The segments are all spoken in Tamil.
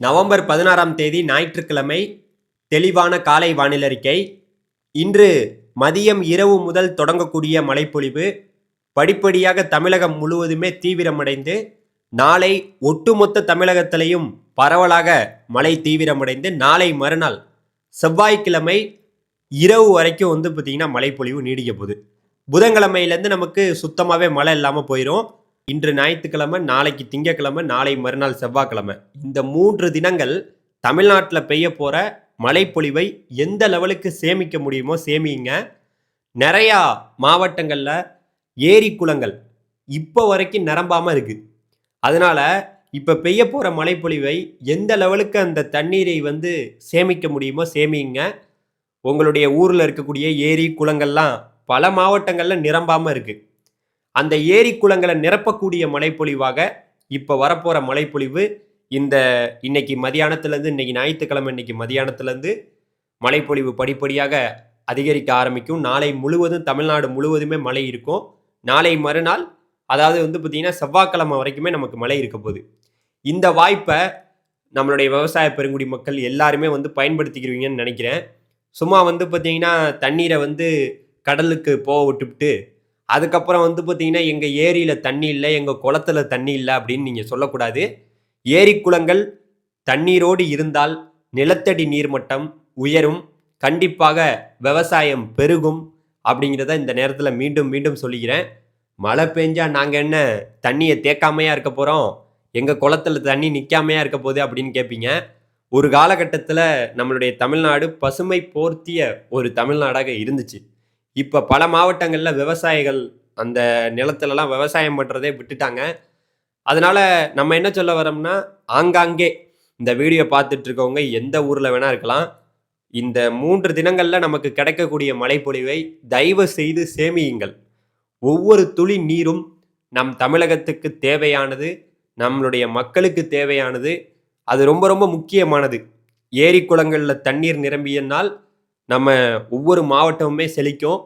நவம்பர் பதினாறாம் தேதி ஞாயிற்றுக்கிழமை தெளிவான காலை வானிலறிக்கை. இன்று மதியம் இரவு முதல் தொடங்கக்கூடிய மழைப்பொழிவு. படிப்படியாக தமிழகம் முழுவதுமே தீவிரமடைந்து நாளை ஒட்டுமொத்த தமிழகத்திலையும் பரவலாக மழை தீவிரமடைந்து நாளை மறுநாள் செவ்வாய்க்கிழமை இரவு வரைக்கும் வந்து பார்த்திங்கன்னா மழைப்பொழிவு நீடிக்க போகுது. புதன்கிழமையிலேருந்து நமக்கு சுத்தமாகவே மழை இல்லாமல் போயிடும் இன்று ஞாயிற்றுக்கிழமை நாளைக்கு திங்கக்கிழமை நாளை மறுநாள் செவ்வாய்க்கிழமை. இந்த மூன்று தினங்கள் தமிழ்நாட்டில் பெய்ய போகிற மழைப்பொழிவை எந்த லெவலுக்கு சேமிக்க முடியுமோ சேமிங்க. நிறையா மாவட்டங்களில் ஏரி குளங்கள் இப்போ வரைக்கும் நிரம்பாமல் இருக்குது அதனால் இப்போ பெய்ய போகிற மழைப்பொழிவை எந்த லெவலுக்கு அந்த தண்ணீரை வந்து சேமிக்க முடியுமோ சேமிங்க. உங்களுடைய ஊரில் இருக்கக்கூடிய ஏரி குளங்கள்லாம் பல மாவட்டங்களில் நிரம்பாமல் இருக்குது அந்த ஏரி குளங்களை நிரப்பக்கூடிய மழைப்பொழிவாக இப்போ வரப்போகிற மழைப்பொழிவு இந்த இன்னைக்கு மதியானத்துலேருந்து இன்னைக்கு ஞாயிற்றுக்கிழமை இன்னைக்கு மதியானத்துலேருந்து மழைப்பொழிவு படிப்படியாக அதிகரிக்க ஆரம்பிக்கும். நாளை முழுவதும் தமிழ்நாடு முழுவதுமே மழை இருக்கும். நாளை மறுநாள் அதாவது வந்து பார்த்திங்கன்னா செவ்வாய்க்கிழமை வரைக்குமே நமக்கு மழை இருக்க போகுது. இந்த வாய்ப்பை நம்மளுடைய விவசாய பெருங்குடி மக்கள் எல்லாருமே வந்து பயன்படுத்திக்கிறீங்கன்னு நினைக்கிறேன். சும்மா வந்து பார்த்திங்கன்னா தண்ணீரை வந்து கடலுக்கு போக விட்டுவிட்டு அதுக்கப்புறம் வந்து பார்த்தீங்கன்னா எங்கள் ஏரியில் தண்ணி இல்லை எங்கள் குளத்துல தண்ணி இல்லை அப்படின்னு நீங்கள் சொல்லக்கூடாது. ஏரி குளங்கள் தண்ணீரோடு இருந்தால் நிலத்தடி நீர்மட்டம் உயரும். கண்டிப்பாக விவசாயம் பெருகும் அப்படிங்கிறத இந்த நேரத்தில் மீண்டும் மீண்டும் சொல்லிக்கிறேன். மழை பெஞ்சால் நாங்கள் என்ன தண்ணியை தேக்காமையாக இருக்க போகிறோம் எங்கள் குளத்துல தண்ணி நிற்காமையாக இருக்க போகுது அப்படின்னு கேட்பீங்க ஒரு காலகட்டத்தில் நம்மளுடைய தமிழ்நாடு பசுமை போர்த்திய ஒரு தமிழ்நாடாக இருந்துச்சு. இப்போ பல மாவட்டங்களில் விவசாயிகள் அந்த நிலத்துலலாம் விவசாயம் பண்ணுறதே விட்டுட்டாங்க. அதனால் நம்ம என்ன சொல்ல வரோம்னா ஆங்காங்கே இந்த வீடியோ பார்த்துட்டு இருக்கவங்க எந்த ஊரில் வேணால் இருக்கலாம். இந்த மூன்று தினங்களில் நமக்கு கிடைக்கக்கூடிய மழைப்பொழிவை தயவு செய்து சேமியுங்கள். ஒவ்வொரு துளி நீரும் நம் தமிழகத்துக்கு தேவையானது நம்மளுடைய மக்களுக்கு தேவையானது. அது ரொம்ப ரொம்ப முக்கியமானது. ஏரி குளங்களில் தண்ணீர் நிரம்பியனால் நம்ம ஒவ்வொரு மாவட்டமுமே செழிக்கும்.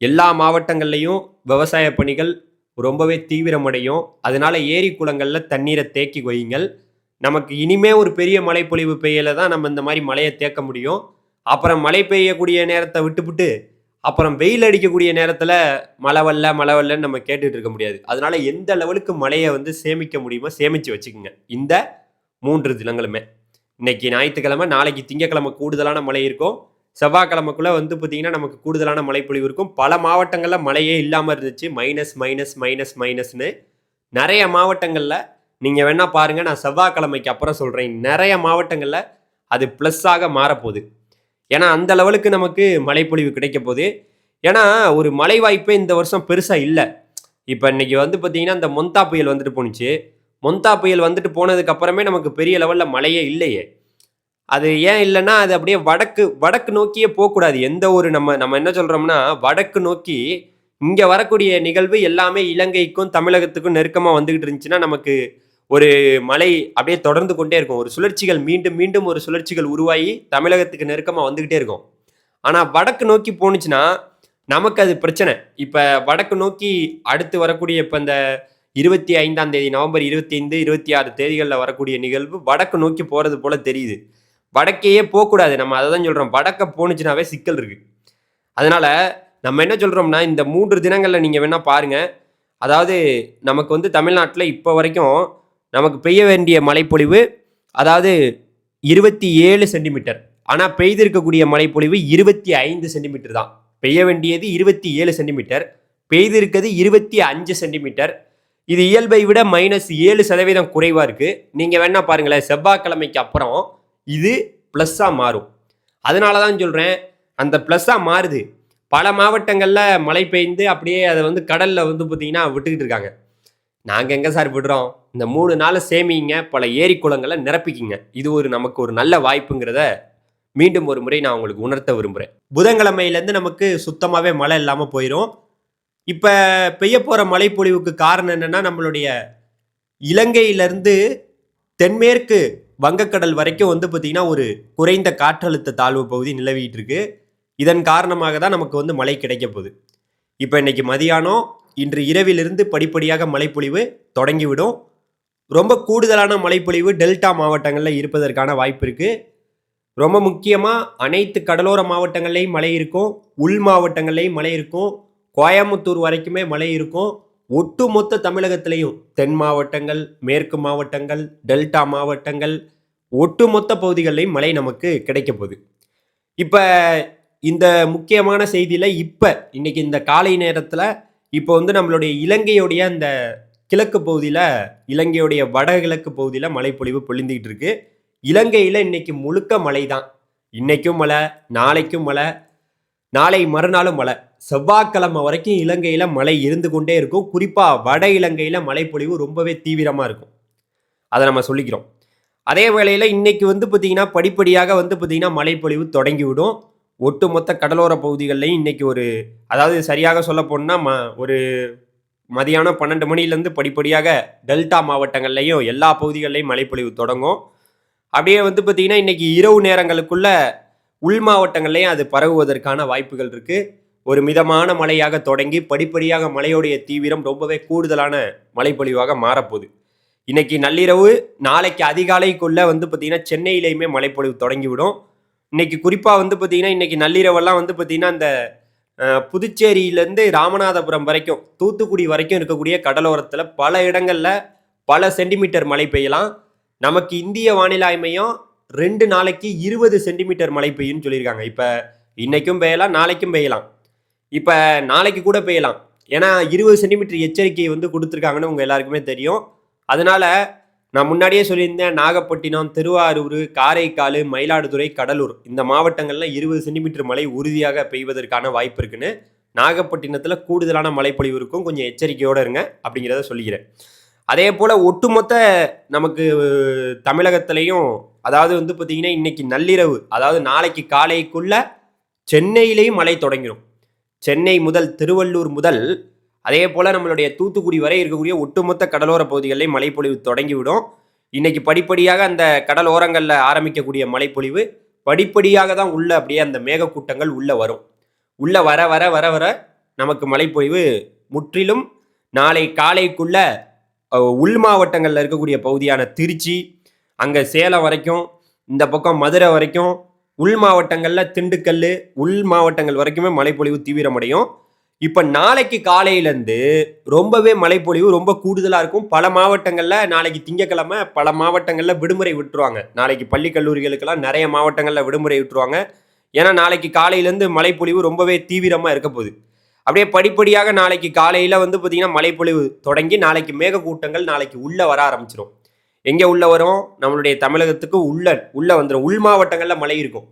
எல்லா மாவட்டங்கள்லையும் விவசாய பணிகள் ரொம்பவே தீவிரமடையும். அதனால ஏரி குளங்களில் தண்ணீரை தேக்கி வையுங்கள் நமக்கு இனிமே ஒரு பெரிய மழைப்பொழிவு பெய்யல தான் நம்ம இந்த மாதிரி மழையை தேக்க முடியும். அப்புறம் மழை பெய்யக்கூடிய நேரத்தை விட்டுவிட்டு அப்புறம் வெயில் அடிக்கக்கூடிய நேரத்தில் மழை வரல மழை வரலன்னு நம்ம கேட்டுட்டு இருக்க முடியாது. அதனால எந்த லெவலுக்கு மழையை வந்து சேமிக்க முடியுமோ சேமித்து வச்சுக்கோங்க. இந்த மூன்று தினங்களுமே. இன்னைக்கு ஞாயிற்றுக்கிழமை நாளைக்கு திங்கக்கிழமை கூடுதலான மழை இருக்கும். செவ்வாய்க்கிழமைக்குள்ளே வந்து பார்த்திங்கன்னா நமக்கு கூடுதலான மழைப்பொழிவு இருக்கும். பல மாவட்டங்களில் மழையே இல்லாமல் இருந்துச்சு. மைனஸ் மைனஸ் மைனஸ் மைனஸ்னு நிறைய மாவட்டங்களில் நீங்கள் வேணால் பாருங்கள் நான் செவ்வாய்க்கிழமைக்கு அப்புறம் சொல்கிறேன் நிறைய மாவட்டங்களில் அது ப்ளஸ்ஸாக மாறப்போகுது. ஏன்னா அந்த லெவலுக்கு நமக்கு மழைப்பொழிவு கிடைக்க போகுது. ஏன்னா ஒரு மழை வாய்ப்பே இந்த வருஷம் பெருசாக இல்லை. இப்போ இன்றைக்கி வந்து பார்த்திங்கன்னா இந்த மொந்தா புயல் வந்துட்டு போணுச்சு. மொந்தா புயல் வந்துட்டு போனதுக்கு அப்புறமே நமக்கு பெரிய லெவலில் மழையே இல்லையே. அது ஏன் இல்லைன்னா அது அப்படியே வடக்கு வடக்கு நோக்கியே போகக்கூடாது. எந்த ஒரு நம்ம நம்ம என்ன சொல்கிறோம்னா வடக்கு நோக்கி இங்கே வரக்கூடிய நிகழ்வு எல்லாமே இலங்கைக்கும் தமிழகத்துக்கும் நெருக்கமாக வந்துக்கிட்டு இருந்துச்சுன்னா நமக்கு ஒரு மழை அப்படியே தொடர்ந்து கொண்டே இருக்கும். ஒரு சுழற்சிகள் மீண்டும் மீண்டும் ஒரு சுழற்சிகள் உருவாகி தமிழகத்துக்கு நெருக்கமாக வந்துக்கிட்டே இருக்கும். ஆனால் வடக்கு நோக்கி போணுச்சுன்னா நமக்கு அது பிரச்சனை. இப்போ வடக்கு நோக்கி அடுத்து வரக்கூடிய இப்போ இந்த இருபத்தி ஐந்தாம் தேதி நவம்பர் இருபத்தி ஐந்து இருபத்தி ஆறு தேதிகளில் வரக்கூடிய நிகழ்வு வடக்கு நோக்கி போகிறது போல தெரியுது. வடக்கையே போகக்கூடாது. நம்ம அதை தான் சொல்கிறோம் வடக்க போணுச்சுனாவே சிக்கல் இருக்குது அதனால் நம்ம என்ன சொல்கிறோம்னா இந்த மூன்று தினங்களில் நீங்கள் வேணால் பாருங்கள் அதாவது நமக்கு வந்து தமிழ்நாட்டில் இப்போ வரைக்கும் நமக்கு பெய்ய வேண்டிய மழைப்பொழிவு அதாவது இருபத்தி ஏழு சென்டிமீட்டர். ஆனால் பெய்திருக்கக்கூடிய மழைப்பொழிவு இருபத்தி ஐந்து சென்டிமீட்டர் தான். பெய்ய வேண்டியது இருபத்தி ஏழு சென்டிமீட்டர். பெய்திருக்கிறது இருபத்தி அஞ்சு சென்டிமீட்டர். இது இயல்பை விட மைனஸ் ஏழு சதவீதம் குறைவாக இருக்குது நீங்கள் வேணால் பாருங்களேன். செவ்வாய்க்கிழமைக்கு அப்புறம் இது ப்ளஸ்ஸாக மாறும். அதனால தான் சொல்கிறேன் அந்த ப்ளஸ்ஸாக மாறுது. பல மாவட்டங்களில் மழை பெய்ந்து அப்படியே அதை வந்து கடலில் வந்து பார்த்தீங்கன்னா விட்டுக்கிட்டு இருக்காங்க. நாங்கள் எங்கே சார் விடுறோம்? இந்த மூணு நாள் சேமிங்க பல ஏரி குளங்களை நிரப்பிக்கிங்க. இது ஒரு நமக்கு ஒரு நல்ல வாய்ப்புங்கிறத மீண்டும் ஒரு முறை நான் உங்களுக்கு உணர்த்த விரும்புகிறேன் புதன்கிழமையிலேருந்து நமக்கு சுத்தமாகவே மழை இல்லாமல் போயிடும் இப்போ பெய்ய போகிற மழைப்பொழிவுக்கு காரணம் என்னென்னா நம்மளுடைய இலங்கையிலேருந்து தென்மேற்கு வங்கக்கடல் வரைக்கும் வந்து பார்த்திங்கன்னா ஒரு குறைந்த காற்றழுத்த தாழ்வு பகுதி நிலவிட்டு இருக்கு இதன் காரணமாக தான் நமக்கு வந்து மழை கிடைக்க போகுது. இப்போ இன்னைக்கு மதியானம் இன்று இரவிலிருந்து படிப்படியாக மழைப்பொழிவு தொடங்கிவிடும். ரொம்ப கூடுதலான மழைப்பொழிவு டெல்டா மாவட்டங்களில் இருப்பதற்கான வாய்ப்பு இருக்குது ரொம்ப முக்கியமாக அனைத்து கடலோர மாவட்டங்கள்லேயும் மழை இருக்கும் உள் மாவட்டங்கள்லேயும் மழை இருக்கும் கோயம்புத்தூர் வரைக்குமே மழை இருக்கும். ஒட்டுமொத்த தமிழகத்திலையும் தென் மாவட்டங்கள் மேற்கு மாவட்டங்கள் டெல்டா மாவட்டங்கள் ஒட்டுமொத்த பகுதிகளிலையும் மழை நமக்கு கிடைக்க போகுது. இப்போ இந்த முக்கியமான செய்தியில் இப்போ இன்னைக்கு இந்த காலை நேரத்தில் இப்போ வந்து நம்மளுடைய இலங்கையுடைய அந்த கிழக்கு பகுதியில் இலங்கையுடைய வடகிழக்கு பகுதியில் மழைப்பொழிவு பொழிந்துகிட்டு இருக்கு. இலங்கையில் இன்னைக்கு முழுக்க மழை தான் இன்னைக்கும் மழை நாளைக்கும் மழை நாளை மறுநாளும் மழை. செவ்வாய்க்கிழமை வரைக்கும் இலங்கையில் மழை இருந்து கொண்டே இருக்கும். குறிப்பாக வட இலங்கையில் மழைப்பொழிவு ரொம்பவே தீவிரமாக இருக்கும். அதை நம்ம சொல்லிக்கிறோம். அதே வேளையில் இன்னைக்கு வந்து பார்த்திங்கன்னா படிப்படியாக வந்து பார்த்திங்கன்னா மழைப்பொழிவு தொடங்கிவிடும் ஒட்டுமொத்த கடலோர பகுதிகளிலையும் இன்னைக்கு ஒரு அதாவது சரியாக சொல்ல போனால் ம ஒரு மதியானம் பன்னெண்டு மணிலேருந்து படிப்படியாக டெல்டா மாவட்டங்கள்லையும் எல்லா பகுதிகளிலையும் மழைப்பொழிவு தொடங்கும். அப்படியே வந்து பார்த்திங்கன்னா இன்றைக்கி இரவு நேரங்களுக்குள்ள உள் மாவட்டங்கள்லையும் அது பரவுவதற்கான வாய்ப்புகள் இருக்குது ஒரு மிதமான மழையாக தொடங்கி படிப்படியாக மழையுடைய தீவிரம் ரொம்பவே கூடுதலான மழைப்பொழிவாக மாறப்போகுது. இன்னைக்கு நள்ளிரவு நாளைக்கு அதிகாலைக்குள்ள வந்து பார்த்தீங்கன்னா சென்னையிலையுமே மழைப்பொழிவு தொடங்கிவிடும். இன்னைக்கு குறிப்பாக வந்து பார்த்தீங்கன்னா இன்னைக்கு நள்ளிரவெல்லாம் வந்து பார்த்தீங்கன்னா அந்த புதுச்சேரியிலேருந்து ராமநாதபுரம் வரைக்கும் தூத்துக்குடி வரைக்கும் இருக்கக்கூடிய கடலோரத்தில் பல இடங்களில் பல சென்டிமீட்டர் மழை பெய்யலாம். நமக்கு இந்திய வானிலை மையம் ரெண்டு நாளைக்கு இருபது சென்டிமீட்டர் மழை பெய்யும்னு சொல்லியிருக்காங்க. இப்போ இன்றைக்கும் பெய்யலாம் நாளைக்கும் பெய்யலாம். இப்போ நாளைக்கு கூட பெய்யலாம். ஏன்னா இருபது சென்டிமீட்டர் எச்சரிக்கை வந்து கொடுத்துருக்காங்கன்னு உங்கள் எல்லாருக்குமே தெரியும். அதனால் நான் முன்னாடியே சொல்லியிருந்தேன் நாகப்பட்டினம் திருவாரூர் காரைக்கால் மயிலாடுதுறை கடலூர் இந்த மாவட்டங்களில் இருபது சென்டிமீட்டர் மழை உறுதியாக பெய்வதற்கான வாய்ப்பு இருக்குன்னு நாகப்பட்டினத்தில் கூடுதலான மழைப்பொழிவு இருக்கும். கொஞ்சம் எச்சரிக்கையோடு இருங்க அப்படிங்கிறத சொல்லிக்கிறேன். அதே போல் ஒட்டுமொத்த நமக்கு தமிழகத்திலையும் அதாவது வந்து பார்த்தீங்கன்னா இன்றைக்கி நள்ளிரவு அதாவது நாளைக்கு காலைக்குள்ளே சென்னையிலையும் மழை தொடங்கிடும் சென்னை முதல் திருவள்ளூர் முதல் அதே போல் நம்மளுடைய தூத்துக்குடி வரை இருக்கக்கூடிய ஒட்டுமொத்த கடலோர பகுதிகளில் மழைப்பொழிவு தொடங்கிவிடும். இன்னைக்கு படிப்படியாக அந்த கடலோரங்களில் ஆரம்பிக்கக்கூடிய மழைப்பொழிவு படிப்படியாக தான் உள்ள அப்படியே அந்த மேகக்கூட்டங்கள் உள்ள வரும். உள்ள வர வர வர வர நமக்கு மழைப்பொழிவு முற்றிலும் நாளை காலைக்குள்ள உள் மாவட்டங்களில் இருக்கக்கூடிய பகுதியான திருச்சி அங்கே சேலம் வரைக்கும் இந்த பக்கம் மதுரை வரைக்கும் உள் மாவட்டங்களில் திண்டுக்கல் உள் மாவட்டங்கள் வரைக்குமே மழைப்பொழிவு தீவிரமடையும். இப்போ நாளைக்கு காலையிலேருந்து ரொம்பவே மழைப்பொழிவு ரொம்ப கூடுதலாக இருக்கும். பல மாவட்டங்களில் நாளைக்கு திங்கக்கிழமை பல மாவட்டங்களில் விடுமுறை விட்டுருவாங்க. நாளைக்கு பள்ளி கல்லூரிகளுக்கெல்லாம் நிறைய மாவட்டங்களில் விடுமுறை விட்டுருவாங்க. ஏன்னா நாளைக்கு காலையிலேருந்து மழைப்பொழிவு ரொம்பவே தீவிரமாக இருக்க போகுது. அப்படியே படிப்படியாக நாளைக்கு காலையில் வந்து பார்த்திங்கன்னா மழைப்பொழிவு தொடங்கி நாளைக்கு மேகக்கூட்டங்கள் நாளைக்கு உள்ளே வர ஆரம்பிச்சிடும் எங்கே உள்ள வரும்? நம்மளுடைய தமிழகத்துக்கு உள்ள உள்ளே வந்துடும் உள் மாவட்டங்களில் மழை இருக்கும்.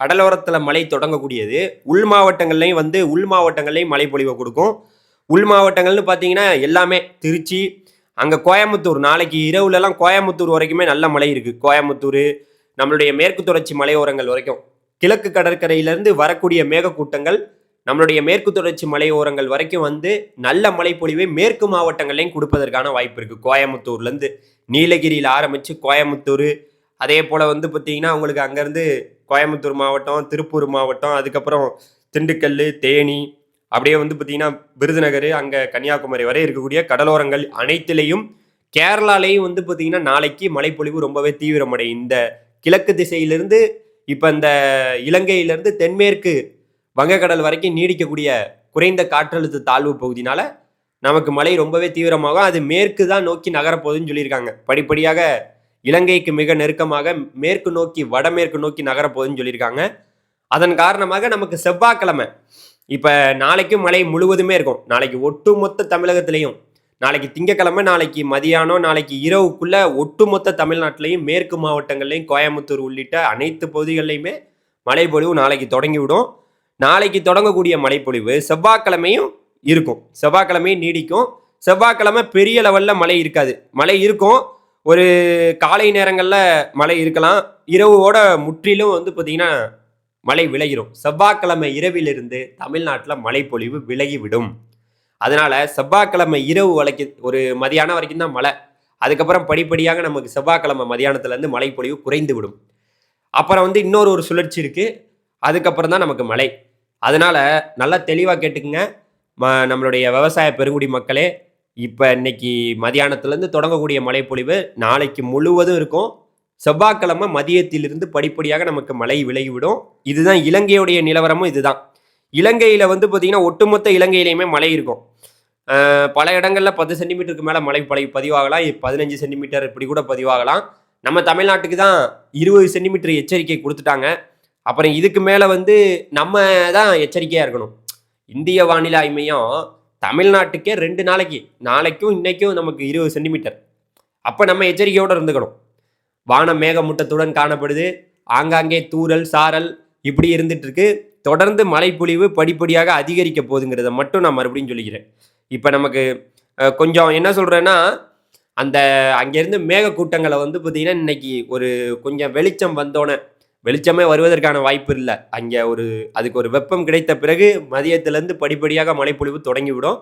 கடலோரத்தில் மழை தொடங்கக்கூடியது. உள் மாவட்டங்கள்லையும் வந்து உள் மாவட்டங்கள்லையும் மழை பொழிவை கொடுக்கும். உள் மாவட்டங்கள்னு பார்த்தீங்கன்னா எல்லாமே திருச்சி அங்கே கோயம்புத்தூர். நாளைக்கு இரவுலலாம் கோயம்புத்தூர் வரைக்குமே நல்ல மழை இருக்குது கோயம்புத்தூர் நம்மளுடைய மேற்கு தொடர்ச்சி மலையோரங்கள் வரைக்கும். கிழக்கு கடற்கரையிலேருந்து வரக்கூடிய மேகக்கூட்டங்கள் நம்மளுடைய மேற்கு தொடர்ச்சி மலையோரங்கள் வரைக்கும் வந்து நல்ல மழைப்பொழிவை மேற்கு மாவட்டங்கள்லையும் கொடுப்பதற்கான வாய்ப்பு இருக்குது கோயம்புத்தூர்லேருந்து நீலகிரியில் ஆரம்பித்து கோயம்புத்தூர் அதே போல் வந்து பார்த்தீங்கன்னா உங்களுக்கு அங்கேருந்து கோயம்புத்தூர் மாவட்டம் திருப்பூர் மாவட்டம் அதுக்கப்புறம் திண்டுக்கல் தேனி அப்படியே வந்து பார்த்திங்கன்னா விருதுநகர் அங்கே கன்னியாகுமரி வரை இருக்கக்கூடிய கடலோரங்கள் அனைத்திலையும் கேரளாலேயும் வந்து பார்த்தீங்கன்னா நாளைக்கு மழைப்பொழிவு ரொம்பவே தீவிரமடையும். இந்த கிழக்கு திசையிலிருந்து இப்போ இந்த இலங்கையிலேருந்து தென்மேற்கு வங்கக்கடல் வரைக்கும் நீடிக்கக்கூடிய குறைந்த காற்றழுத்த தாழ்வு பகுதினால நமக்கு மழை ரொம்பவே தீவிரமாகும். அது மேற்கு தான் நோக்கி நகரப்போகுதுன்னு சொல்லியிருக்காங்க. படிப்படியாக இலங்கைக்கு மிக நெருக்கமாக மேற்கு நோக்கி வடமேற்கு நோக்கி நகரப்போகுதுன்னு சொல்லியிருக்காங்க. அதன் காரணமாக நமக்கு செவ்வாய்க்கிழமை இப்போ நாளைக்கும் மழை முழுவதுமே இருக்கும். நாளைக்கு ஒட்டுமொத்த தமிழகத்திலையும் நாளைக்கு திங்கக்கிழமை நாளைக்கு மதியானம் நாளைக்கு இரவுக்குள்ள ஒட்டுமொத்த தமிழ்நாட்டிலையும் மேற்கு மாவட்டங்கள்லையும் கோயம்புத்தூர் உள்ளிட்ட அனைத்து பகுதிகளிலையுமே மழைப்பொழிவு நாளைக்கு தொடங்கிவிடும். நாளைக்கு தொடங்கக்கூடிய மழைப்பொழிவு செவ்வாய்க்கிழமையும் இருக்கும். செவ்வாய்க்கிழமையும் நீடிக்கும். செவ்வாய்க்கிழமை பெரிய லெவலில் மழை இருக்காது. மழை இருக்கும். ஒரு காலை நேரங்களில் மழை இருக்கலாம். இரவோட முற்றிலும் வந்து பார்த்திங்கன்னா மழை விளையிடும் செவ்வாய்க்கிழமை இரவிலிருந்து தமிழ்நாட்டில் மழைப்பொழிவு விலகிவிடும். அதனால் செவ்வாய்க்கிழமை இரவு வரைக்கு ஒரு மதியானம் வரைக்கும் தான் மழை. அதுக்கப்புறம் படிப்படியாக நமக்கு செவ்வாய்க்கிழமை மதியானத்துலேருந்து மழைப்பொழிவு குறைந்து விடும் அப்புறம் வந்து இன்னொரு ஒரு சுழற்சி இருக்குது அதுக்கப்புறம் தான் நமக்கு மழை. அதனால் நல்லா தெளிவாக கேட்டுக்குங்க. ம நம்மளுடைய விவசாய பெருங்குடி மக்களே இப்போ இன்னைக்கு மதியானத்துலேருந்து தொடங்கக்கூடிய மழைப்பொழிவு நாளைக்கு முழுவதும் இருக்கும். செவ்வாய்க்கிழமை மதியத்திலிருந்து படிப்படியாக நமக்கு மழை விலகிவிடும். இதுதான் இலங்கையுடைய நிலவரமும் இதுதான். இலங்கையில் வந்து பார்த்திங்கன்னா ஒட்டுமொத்த இலங்கையிலையுமே மழை இருக்கும். பல இடங்களில் பத்து சென்டிமீட்டருக்கு மேலே மழை பழைய பதிவாகலாம். பதினஞ்சு சென்டிமீட்டர் இப்படி கூட பதிவாகலாம். நம்ம தமிழ்நாட்டுக்கு தான் இருபது சென்டிமீட்டர் எச்சரிக்கை கொடுத்துட்டாங்க. அப்புறம் இதுக்கு மேலே வந்து நம்ம தான் எச்சரிக்கையாக இருக்கணும். இந்திய வானிலை ஆய்மையும் தமிழ்நாட்டுக்கே ரெண்டு நாளைக்கு நாளைக்கும் இன்றைக்கும் நமக்கு இருபது சென்டிமீட்டர். அப்போ நம்ம எச்சரிக்கையோடு இருந்துக்கணும். வானம் மேகமூட்டத்துடன் காணப்படுது. ஆங்காங்கே தூரல் சாரல் இப்படி இருந்துட்டு இருக்கு தொடர்ந்து மழைப்பொழிவு படிப்படியாக அதிகரிக்க போகுதுங்கிறத மட்டும் நான் மறுபடியும் சொல்லிக்கிறேன். இப்போ நமக்கு கொஞ்சம் என்ன சொல்கிறேன்னா அந்த அங்கேருந்து மேகக்கூட்டங்களை வந்து பார்த்திங்கன்னா இன்றைக்கி ஒரு கொஞ்சம் வெளிச்சம் வந்தோன்னே வெளிச்சமே வருவதற்கான வாய்ப்பு இல்லை. அங்கே ஒரு அதுக்கு ஒரு வெப்பம் கிடைத்த பிறகு மதியத்திலேருந்து படிப்படியாக மழைப்பொழிவு தொடங்கிவிடும்.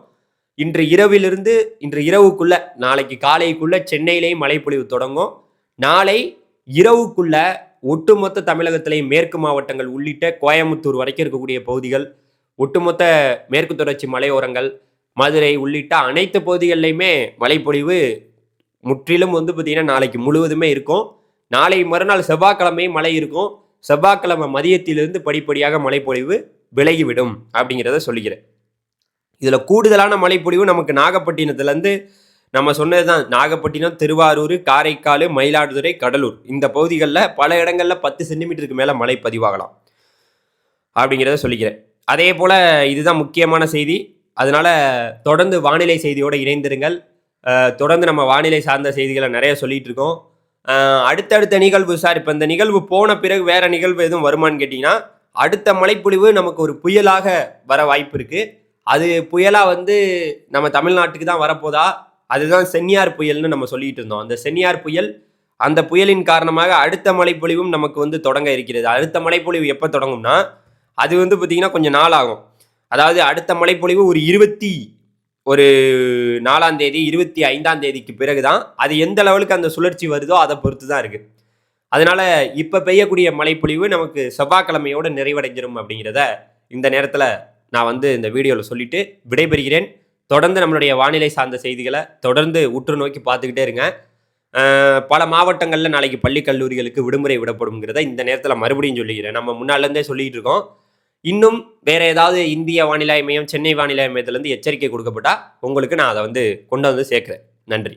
இன்று இரவிலிருந்து இன்று இரவுக்குள்ள நாளைக்கு காலைக்குள்ள சென்னையிலேயும் மழைப்பொழிவு தொடங்கும். நாளை இரவுக்குள்ள ஒட்டுமொத்த தமிழகத்திலேயும் மேற்கு மாவட்டங்கள் உள்ளிட்ட கோயம்புத்தூர் வரைக்கும் இருக்கக்கூடிய பகுதிகள் ஒட்டுமொத்த மேற்கு தொடர்ச்சி மலையோரங்கள் மதுரை உள்ளிட்ட அனைத்து பகுதிகளிலையுமே மழைப்பொழிவு முற்றிலும் வந்து பார்த்திங்கன்னா நாளைக்கு முழுவதுமே இருக்கும். நாளை மறுநாள் செவ்வாய்க்கிழமையும் மழை இருக்கும். செவ்வாய்க்கிழமை மதியத்திலிருந்து படிப்படியாக மழைப்பொழிவு விலகிவிடும் அப்படிங்கிறத சொல்லிக்கிறேன் இதில் கூடுதலான மழைப்பொழிவு நமக்கு நாகப்பட்டினத்துலேருந்து நம்ம சொன்னது தான் நாகப்பட்டினம் திருவாரூர் காரைக்கால் மயிலாடுதுறை கடலூர். இந்த பகுதிகளில் பல இடங்களில் பத்து சென்டிமீட்டருக்கு மேலே மழை பதிவாகலாம் அப்படிங்கிறத சொல்லிக்கிறேன் அதே போல் இதுதான் முக்கியமான செய்தி. அதனால் தொடர்ந்து வானிலை செய்தியோடு இணைந்திருங்கள். தொடர்ந்து நம்ம வானிலை சார்ந்த செய்திகளை நிறைய சொல்லிகிட்டு இருக்கோம். அடுத்தடுத்த நிகழ்வு சார் இப்போ இந்த நிகழ்வு போன பிறகு வேற நிகழ்வு எதுவும் வருமான்னு கேட்டிங்கன்னா அடுத்த மழைப்பொழிவு நமக்கு ஒரு புயலாக வர வாய்ப்பு இருக்குது அது புயலாக வந்து நம்ம தமிழ்நாட்டுக்கு தான் வரப்போதா? அதுதான் சென்னியார் புயல்னு நம்ம சொல்லிட்டு இருந்தோம். அந்த சென்னியார் புயல் அந்த புயலின் காரணமாக அடுத்த மழைப்பொழிவும் நமக்கு வந்து தொடங்க இருக்கிறது. அடுத்த மழைப்பொழிவு எப்போ தொடங்கும்னா அது வந்து பார்த்திங்கன்னா கொஞ்சம் நாள் ஆகும். அதாவது அடுத்த மழைப்பொழிவு ஒரு இருபத்தி ஒரு நாலாம் தேதி இருபத்தி ஐந்தாம் தேதிக்கு பிறகு தான் அது எந்த லெவலுக்கு அந்த சுழற்சி வருதோ அதை பொறுத்து தான் இருக்குது அதனால் இப்போ பெய்யக்கூடிய மழைப்பொழிவு நமக்கு செவ்வாய்க்கிழமையோடு நிறைவடைஞ்சிரும் அப்படிங்கிறத இந்த நேரத்தில் நான் வந்து இந்த வீடியோவில் சொல்லிட்டு விடைபெறுகிறேன். தொடர்ந்து நம்மளுடைய வானிலை சார்ந்த செய்திகளை தொடர்ந்து உற்று நோக்கி பார்த்துக்கிட்டே இருங்க. பல மாவட்டங்களில் நாளைக்கு பள்ளி கல்லூரிகளுக்கு விடுமுறை விடப்படும்ங்கிறத இந்த நேரத்தில் மறுபடியும் சொல்லிக்கிறேன். நம்ம முன்னாலேருந்தே சொல்லிகிட்டு இருக்கோம். இன்னும் வேற ஏதாவது இந்திய வானிலை மையம் சென்னை வானிலை மையத்திலேருந்து எச்சரிக்கை கொடுக்கப்பட்டா உங்களுக்கு நான் அதை வந்து கொண்டு வந்து சேர்க்குறேன். நன்றி.